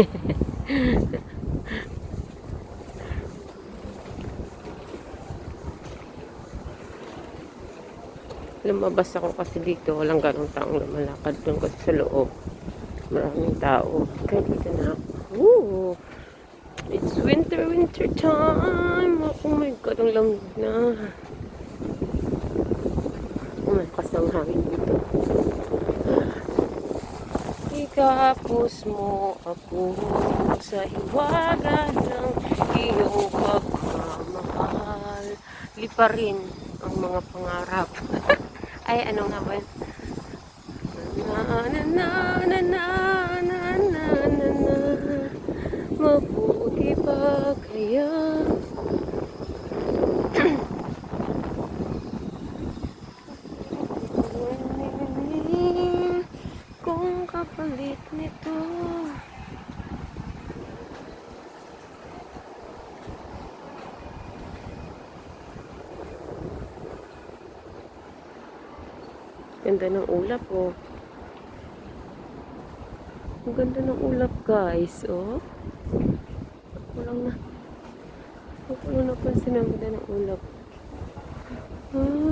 Lumabas ako kasi dito. Walang ganong taong lumalakad doon kasi sa loob. Maraming tao. Kaya dito na ako. Ooh. It's winter, winter time. Oh my God, ang lamig na. Malakas ang hangin dito. Ikapos mo ako sa hiwaga ng iyong pagmamahal. Liparin ang mga pangarap. Ay, ano nga ba? Na na na na na na na na na Mabuti pa kaya kapalit nito Ganda ng ulap, oh. Ang ganda ng ulap, guys, oh. Ako lang na. Ako lang napansin ang ganda ng ulap. Ah.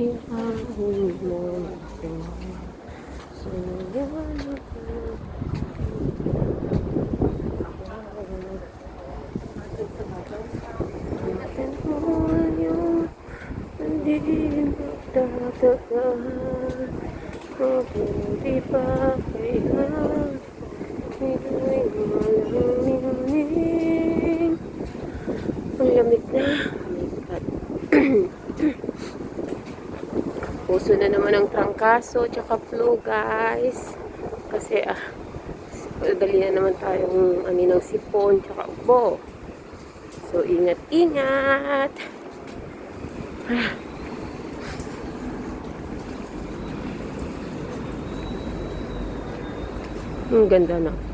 Thank di trangkaso tsaka flu guys. Kasi ah, dali na naman tayong ani ng sipon tsaka ubo. So ingat-ingat. Ah. Ang ganda na.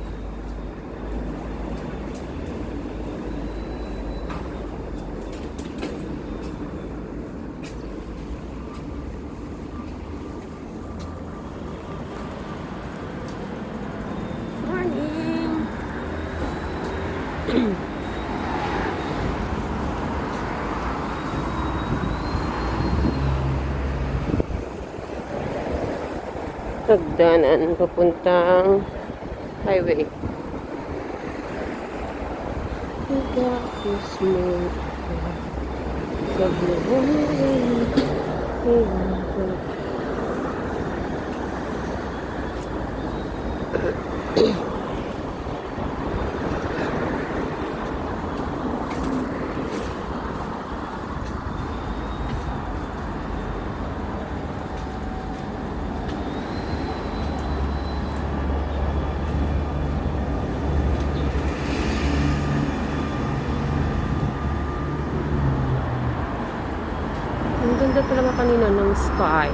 Hagdanan papuntang highway. Tapos mo sa buhay. Ang ganda talaga kanina ng sky.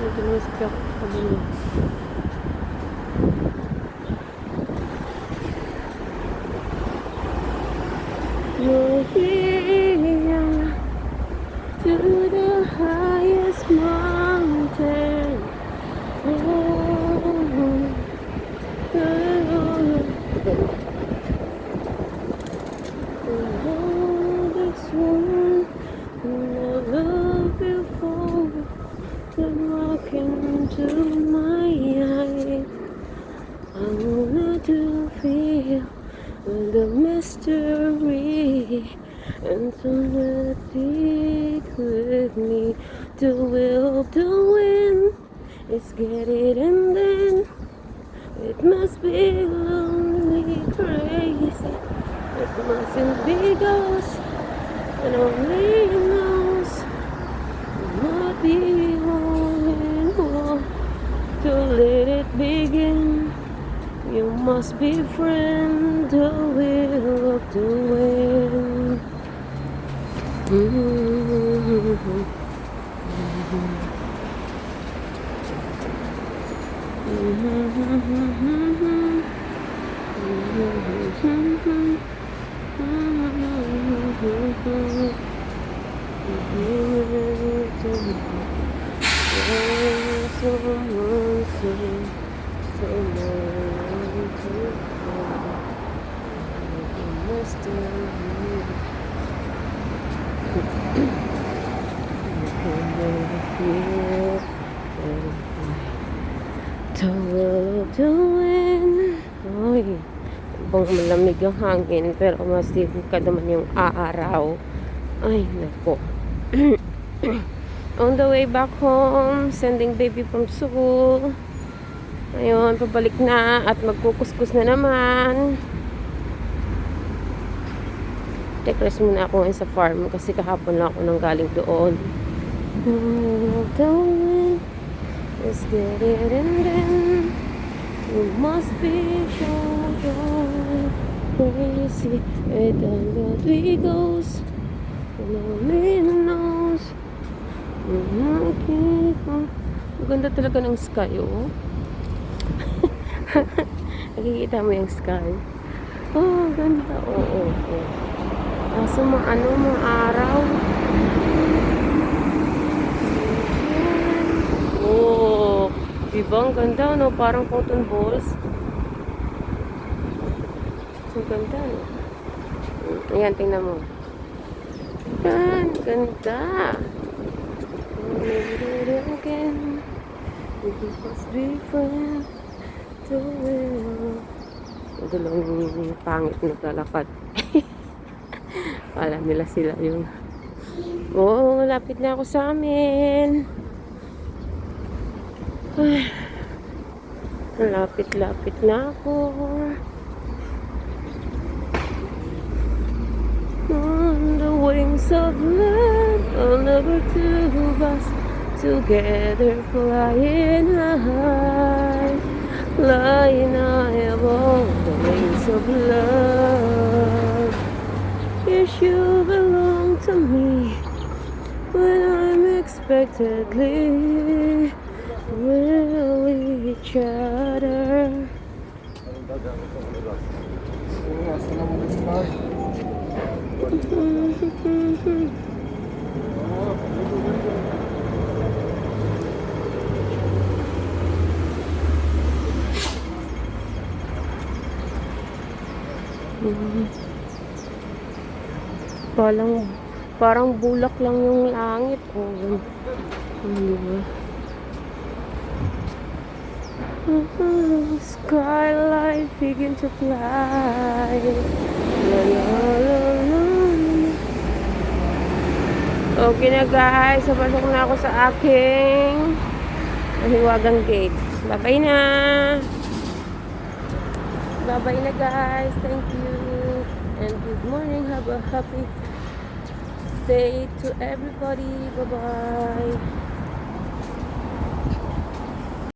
Ito na sa kabilo. I wanna to feel the mystery and think with me. The will to win is get it and then it must be lonely, crazy. It mustn't be ghost, and only knows what be holding on to let it begin. You must befriend the will of the wind. Mm -hmm. Mm Mm-hmm. Towel of the wind. Ay, bang malamig ang hangin pero masin ka naman yung aaraw. Ay, nako. On the way back home, sending baby from school. Ayun, pabalik na at magkukuskus na naman. Take-rest muna ako sa farm kasi kahapon lang ako nang galing doon. Oh, the wind is getting in. You must be sure you're crazy. Time that we goes, and only knows. Okay. Ang ganda talaga ng sky, oh. Nakikita mo yung sky. Oh, ganda. Oo, oh, oh, oh. Kaso mga ano, mga araw. Oh, diba ang ganda, no? Parang cotton balls. Ang ganda, no? Ayan, tingnan mo. Yan, ganda. Again, we must be yung pangit na talakad. Kala nila sila yung Oo, oh, malapit na ako sa amin. Ay, malapit-lapit na ako. On the wings of love, I'll never two us together flying high, flying high above the wings of love. Yes, you belong to me when I'm expectedly with each other. Parang, parang bulak lang yung langit. Oh. Ano Skyline begin to fly. La, la, la, la. Okay na guys, papasok na ako sa aking mahiwagang gate. Bye-bye na! Bye-bye na guys. Thank you. And good morning. Have a happy day to everybody. Bye-bye.